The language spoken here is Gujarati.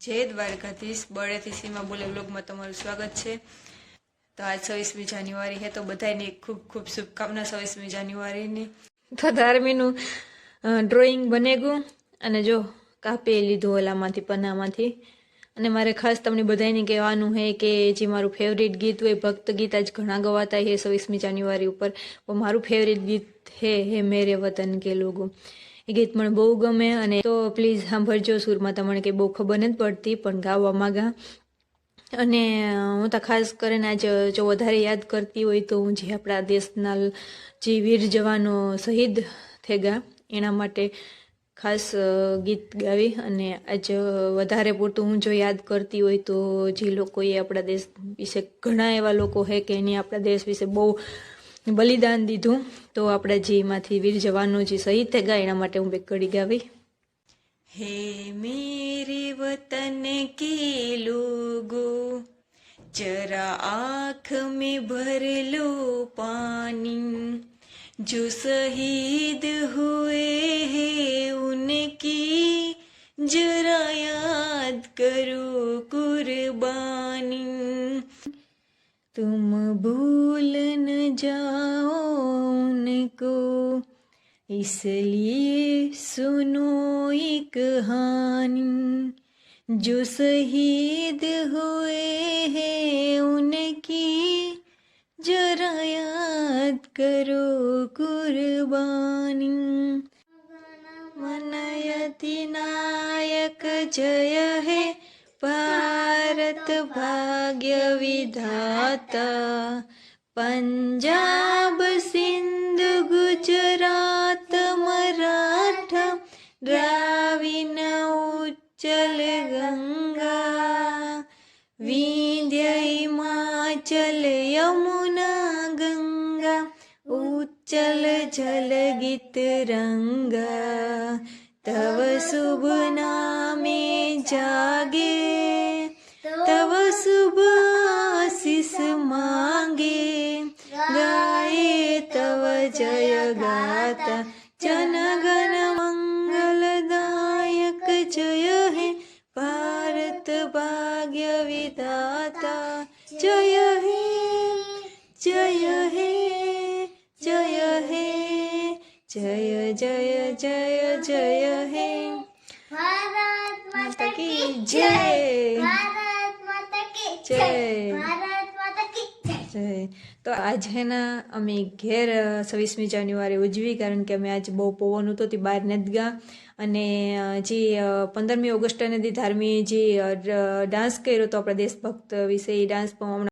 જય દ્વારકાધીશ. બળેથી સીમા બોલે બ્લોગમાં તમારું સ્વાગત છે. તો આજ છવ્વીસમી જાન્યુઆરી હે તો બધાને ખૂબ ખૂબ શુભકામના છવ્વીસમી જાન્યુઆરીની. તો ધાર્મીનું ડ્રોઈંગ બને ગયું અને જો કાપી લીધું ઓલામાંથી પન્નામાંથી અને મારે ખાસ તમને બધાને કહેવાનું છે કે જે મારું ફેવરેટ ગીત હોય, ભક્ત ગીત આજ ઘણા ગવાતા છે છવ્વીસમી જાન્યુઆરી ઉપર. મારું ફેવરેટ ગીત હે હે મેરે વતન કે લોગો. એ ગીત મને બહુ ગમે અને તો પ્લીઝ સાંભળજો. સુરમાં તમને કંઈ બહુ ખબર નથી પડતી, પણ ગાવા માંગા. અને હું તો ખાસ કરીને આજે જો વધારે યાદ કરતી હોય તો હું જે આપણા દેશના જે વીર જવાનો શહીદ થઈ ગયા એના માટે ખાસ ગીત ગાવી. અને આજ વધારે પૂરતું હું જો યાદ કરતી હોય તો જે લોકોએ આપણા દેશ વિશે ઘણા એવા લોકો છે કે એની આપણા દેશ વિશે બહુ બલિદાન દીધું તો આપણા જે એમાંથી વીર જવાનો જે શહીદ થઈ ગયા એના માટે હું બે કડી ગાવી हे मेरे वतन के लोगों जरा आँख में भर लो पानी जो शहीद हुए हैं उनकी जरा याद करो कुर्बानी तुम भूल न जाओ उनको इसलिए सुनो एक कहानी जो शहीद हुए हैं उनकी जरा याद करो कुर्बानी मनयति नायक जय है भाग्यविधाता पञ्जाब सिन्ध गुजरात मराठ द्राविण उच्चल गङ्गा विद्य माचल यमुना गा उच्चलित रङ्गा। तव शुभ नामे जागे। માતા જનગણ મંગલદાયક જય હે ભારત ભાગ્ય વિધાતા જય હે જય હે જય હે જય જય જય જય હે ભારત માતા કી જય તો આજે ના અમે ઘેર છવ્વીસમી જાન્યુઆરી ઉજવી, કારણ કે અમે આજે બહુ પવન હતો તે બહાર નથી ગયા અને જે પંદરમી ઓગસ્ટને ધાર્મી જે ડાન્સ કર્યો હતો આપણા દેશભક્ત વિશે, એ ડાન્સ પણ હમણાં